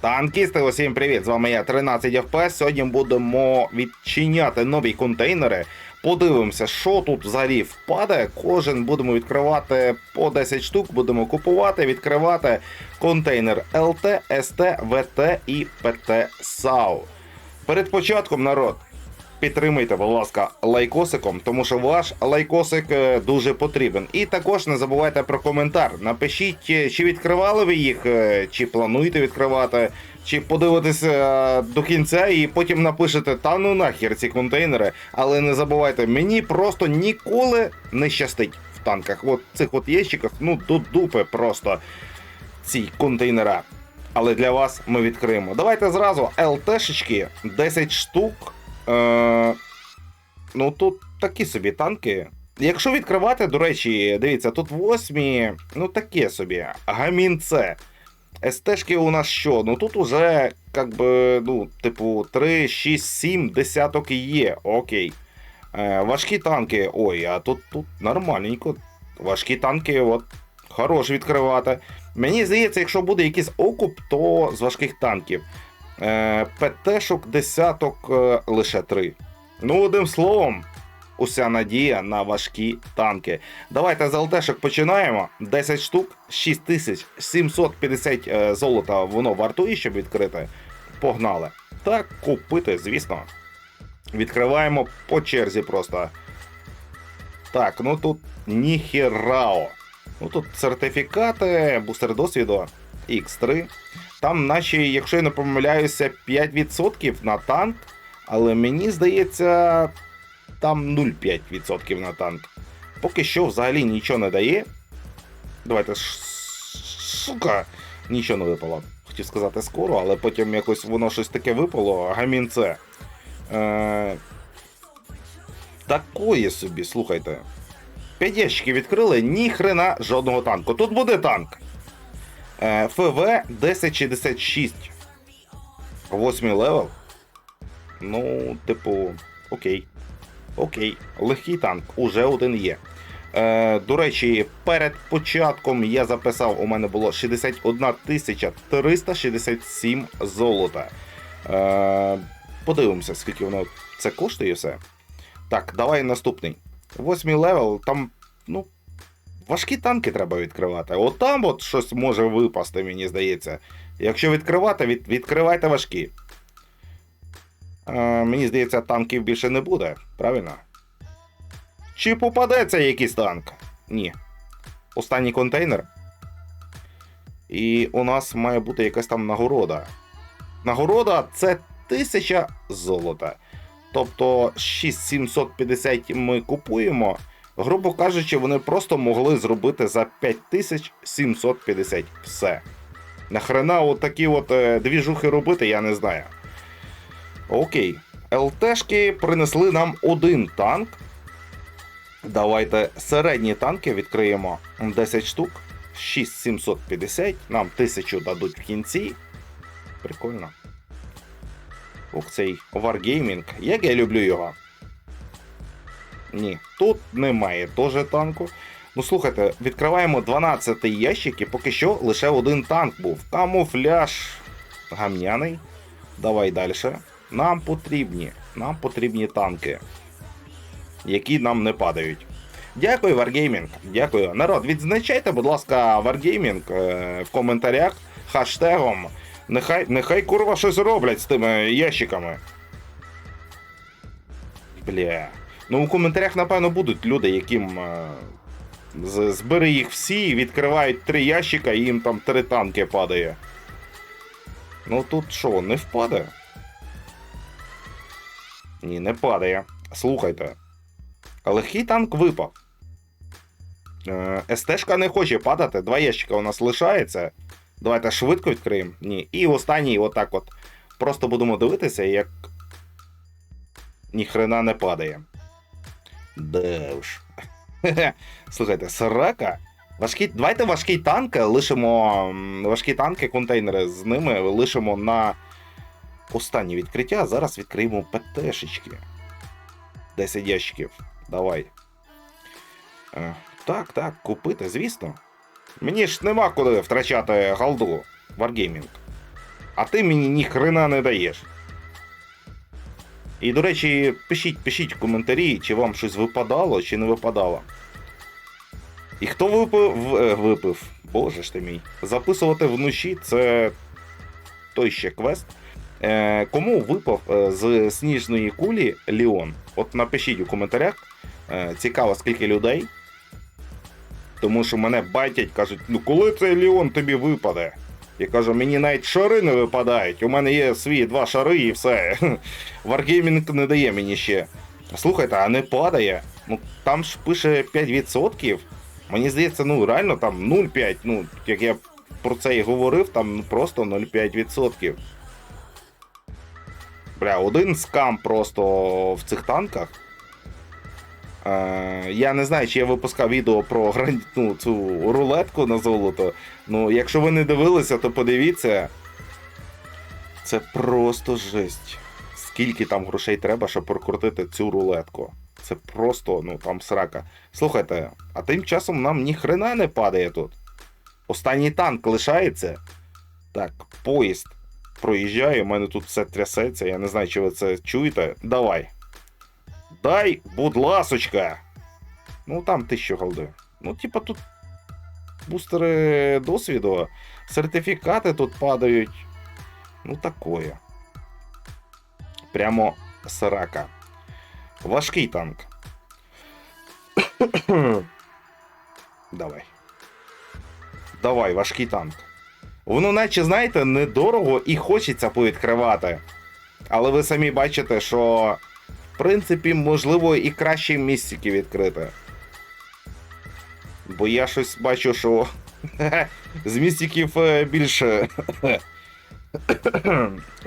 Танкісти, усім привіт! З вами я 13 FPS. Сьогодні будемо відчиняти нові контейнери. Подивимося, що тут взагалі впаде. Кожен будемо відкривати по 10 штук, будемо купувати, відкривати контейнер LT, ST, VT і PT SAU. Перед початком народ. Підтримуйте, будь ласка, лайкосиком, тому що ваш лайкосик е, дуже потрібен. І також не забувайте про коментар. Напишіть, е, чи відкривали ви їх, е, чи плануєте відкривати, чи подивитесь до кінця і потім напишете та ну нахер ці контейнери. Але не забувайте, мені просто ніколи не щастить в танках. От цих от ящиках, ну до дупи просто ці контейнера. Але для вас ми відкриємо. Давайте зразу ЛТшечки 10 штук. Е, ну тут такі собі танки. Якщо відкривати, до речі, дивіться, тут восьмі, ну таке собі. Гамінце. СТшки у нас що? Ну тут уже, как би, ну, типу, 3, 6, 7 десяток є. Окей. Е, важкі танки. Ой, а тут, тут нормальненько. Важкі танки, от, хорош відкривати. Мені здається, якщо буде якийсь окуп, то з важких танків. Е, ПТ-шок десяток е, лише три. Ну, одним словом, уся надія на важкі танки. Давайте з ЛТшок починаємо. 10 штук, 6750 е, золота воно вартує, щоб відкрити. Погнали. Так, купити, звісно. Відкриваємо по черзі просто. Так, ну тут ніхерао. Ну тут сертифікати, бустер досвіду X3. Там, наче, якщо я не помиляюся, 5% на танк, але мені здається, там 0,5% на танк. Поки що взагалі нічого не дає. Давайте. Сука! Нічого не випало. Хотів сказати скоро, але потім якось воно щось таке випало, гамінце. Е... Такої собі, слухайте. П'ять ящиків відкрили, ні хрена жодного танку. Тут буде танк. Е, ФВ 1066. Восьмий левел. Ну, типу, окей. Окей. Легкий танк, уже один є. Е, до речі, перед початком я записав, у мене було 61 367 золота. Е, подивимося, скільки воно це коштує все. Так, давай наступний. Восьмий левел, там, ну, важкі танки треба відкривати. От там от щось може випасти, мені здається. Якщо відкривати, від, відкривайте важкі. Е, мені здається, танків більше не буде, правильно? Чи попадеться якийсь танк? Ні. Останній контейнер. І у нас має бути якась там нагорода. Нагорода це 1000 золота. Тобто 6750 ми купуємо. Грубо кажучи, вони просто могли зробити за 5750 все. Нахрена от такі от е, двіжухи робити, я не знаю. Окей. ЛТшки принесли нам один танк. Давайте середні танки відкриємо 10 штук. 6750. Нам 1000 дадуть в кінці. Прикольно. Ух, цей Wargaming. Як я люблю його. Ні, тут немає теж танку. Ну слухайте, відкриваємо 12 ящик і поки що лише один танк був. Камуфляж гамняний. Давай далі. Нам потрібні. Нам потрібні танки, які нам не падають. Дякую, Wargaming. Дякую. Народ, відзначайте, будь ласка, Wargaming е, в коментарях хаштегом. Нехай, нехай курва щось роблять з тими ящиками. Бля. Ну, у коментарях, напевно, будуть люди, яким е, збери їх всі, відкривають три ящика і їм там три танки падає. Ну тут що, не впаде? Ні, не падає. Слухайте. Легкий танк випав. Е, СТшка не хоче падати. Два ящика у нас лишається. Давайте швидко відкриємо. Ні. І останній, отак от. Просто будемо дивитися, як ніхрена не падає. Де уж. Слухайте, срака. Важкі... Давайте важкі танки лишимо. Важкі танки, контейнери з ними лишимо на останнє відкриття. Зараз відкриємо ПТшечки. 10 ящиків. Давай. Е, Так, так, купити, звісно. Мені ж нема куди втрачати голду. Wargaming. А ти мені ні хрена не даєш. І, до речі, пишіть, пишіть в коментарі, чи вам щось випадало, чи не випадало. І хто випив, е, випив? Боже ж ти мій. Записувати вночі це той ще квест. Е, кому випав е, з сніжної кулі Ліон? От напишіть у коментарях. Е, цікаво, скільки людей. Тому що мене байтять, кажуть, ну коли цей Ліон тобі випаде? Я кажу, мені навіть шари не випадають. У мене є свої два шари і все. Wargaming не дає мені ще. Слухайте, а не падає. Ну там ж пише 5%. Мені здається, ну реально там 0,5. Ну, як я про це і говорив, там ну, просто 0,5%. Бля, один скам просто в цих танках. Я не знаю, чи я випускав відео про ну, цю рулетку на золото. Ну, якщо ви не дивилися, то подивіться. Це просто жесть. Скільки там грошей треба, щоб прокрутити цю рулетку. Це просто, ну там срака. Слухайте, а тим часом нам ні хрена не падає тут. Останній танк лишається. Так, поїзд проїжджає, у мене тут все трясеться, я не знаю, чи ви це чуєте. Давай. Дай, будь ласочка. Ну там тисячу голди. Ну, типа тут бустери досвіду, сертифікати тут падають. Ну, такое. Прямо срака. Важкий танк. Давай. Давай, важкий танк. Воно, наче, знаєте, недорого і хочеться повідкривати. Але ви самі бачите, що принципі, можливо, і кращі містики відкрити. Бо я щось бачу, що з містиків е, більше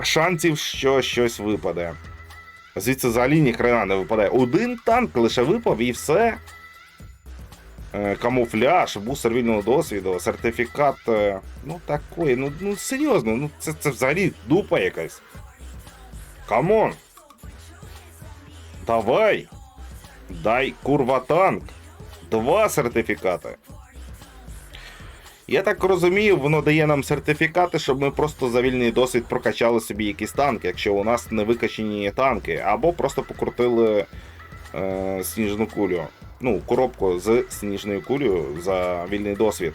шансів, що щось випаде. Звідси взагалі ні хрена не випадає. Один танк лише випав і все. Е, Камуфляж, бустер вільного досвіду, сертифікат. е, Ну такої, ну, ну серйозно, ну це, це взагалі дупа якась. Камон! Давай! Дай курва танк! Два сертифікати. Я так розумію, воно дає нам сертифікати, щоб ми просто за вільний досвід прокачали собі якісь танки, якщо у нас не викачені танки, або просто покрутили е, сніжну кулю. Ну, коробку з сніжною кулею за вільний досвід.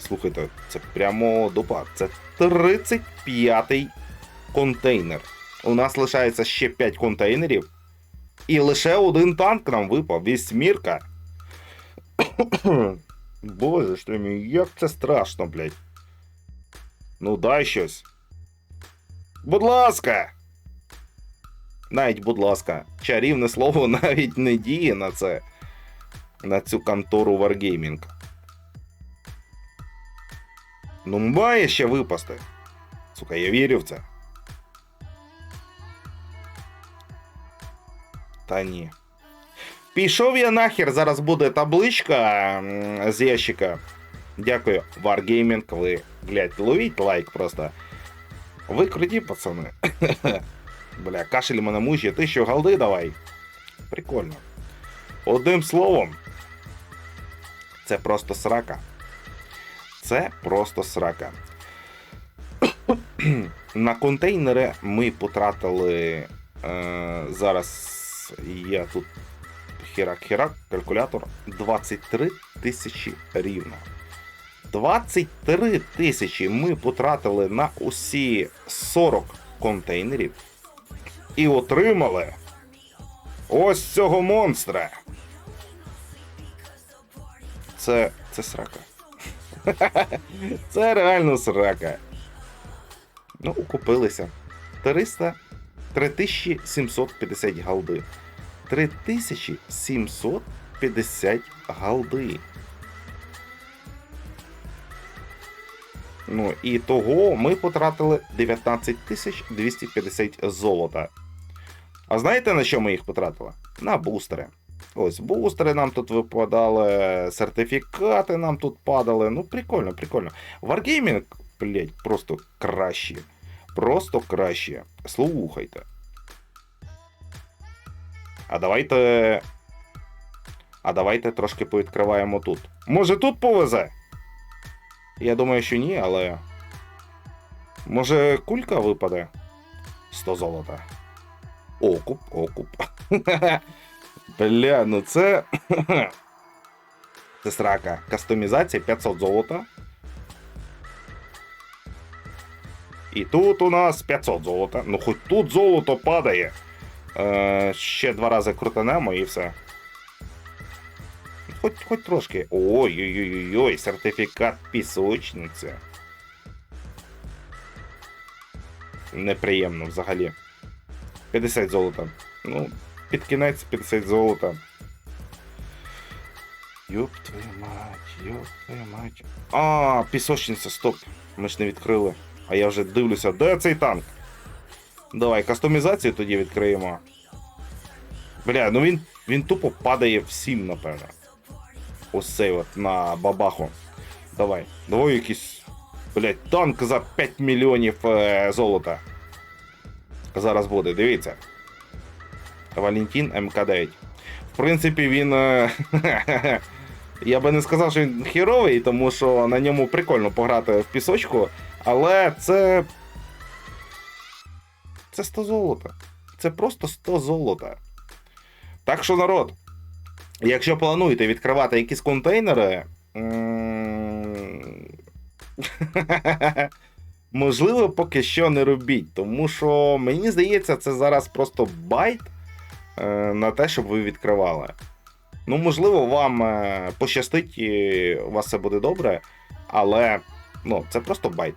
Слухайте, це прямо дупа. Це 35-й контейнер. У нас лишається ще 5 контейнерів. І лише один танк нам випав. Вісьмірка. Боже ж ти мій, як це страшно, блядь. Ну дай щось. Будь ласка. Навіть, будь ласка, чарівне слово навіть не діє на це. На цю контору Wargaming. Ну, має ще випасти. Сука, я вірю в це. Та ні. Пішов я нахер, зараз буде табличка з ящика. Дякую, Wargaming, ви, блядь, ловіть лайк просто. Ви круті, пацани. Бля, кашель мене мучить, ти що, голди давай. Прикольно. Одним словом, це просто срака. Це просто срака. На контейнери ми потратили. Е, зараз я тут херак-херак, калькулятор 23 тисячі рівно. 23 тисячі ми потратили на усі 40 контейнерів і отримали ось цього монстра. Це. це срака. Це реально срака. Ну, купилися. 300 3750 голди. 3750 голди. Ну, і того ми потратили 19250 золота. А знаєте на що ми їх потратили? На бустери. Ось, бустери нам тут випадали, сертифікати нам тут падали. Ну, прикольно, прикольно. Wargaming, блять, просто краще. Просто краще. Слухайте. А давайте. А давайте трошки повідкриваємо тут. Може тут повезе? Я думаю, що ні, але. Може, кулька випаде? 100 золота. Окуп, окуп. Бля, ну це. Це срака. Кастомізація 500 золота. І тут у нас 500 золота. Ну, хоч тут золото падає. Е, ще два рази крутанемо і все. Хоч, хоч трошки. Ой-ой-ой, сертифікат пісочниця. Неприємно взагалі. 50 золота. Ну, під кінець 50 золота. Йоп твою мать, йоп твою мать. А, пісочниця, стоп. Ми ж не відкрили. А я вже дивлюся, де цей танк? Давай, кастомізацію тоді відкриємо. Бля, ну він, він тупо падає всім, напевно. Ось цей от на бабаху. Давай. Давай якийсь. Блять, танк за 5 мільйонів е, золота. Зараз буде, дивіться. Валентин МК9. В принципі, він. е, Я би не сказав, що він херовий, тому що на ньому прикольно пограти в пісочку, але це. Це 100 золота. Це просто 100 золота. Так що, народ, якщо плануєте відкривати якісь контейнери. Можливо, поки що не робіть, тому що мені здається, це зараз просто байт е, на те, щоб ви відкривали. Ну, можливо, вам е, пощастить, у вас все буде добре, але ну, це просто байт.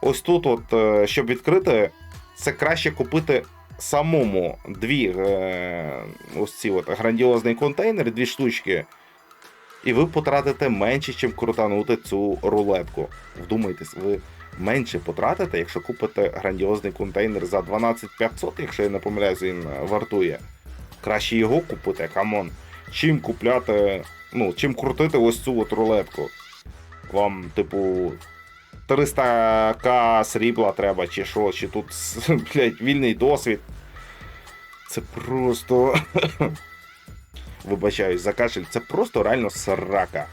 Ось тут, от, е, щоб відкрити, це краще купити самому дві е, ось ці от грандіозний контейнер, дві штучки, і ви потратите менше, ніж крутанути цю рулетку. Вдумайтесь, ви менше потратите, якщо купите грандіозний контейнер за 12500, якщо я не помиляюсь, він е, вартує. Краще його купити, камон. Чим купляти, ну, чим крутити ось цю от рулетку. Вам, типу, 300к срібла треба, чи що, чи тут, блядь, вільний досвід. Це просто. Вибачаюсь за кашель, це просто реально срака.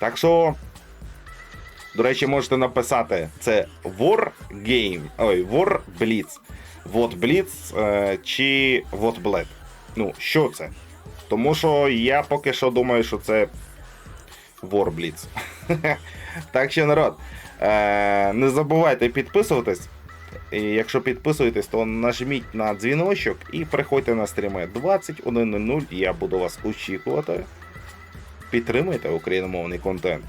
Так що. До речі, можете написати це War Game. Ой, War Blitz. Вот Blitz е, чи Вот Bled. Ну, що це? Тому що я поки що думаю, що це War Blitz. так що, народ, не забувайте підписуватись. І якщо підписуєтесь, то нажміть на дзвіночок і приходьте на стріми 21.00. Я буду вас очікувати. Підтримуйте україномовний контент.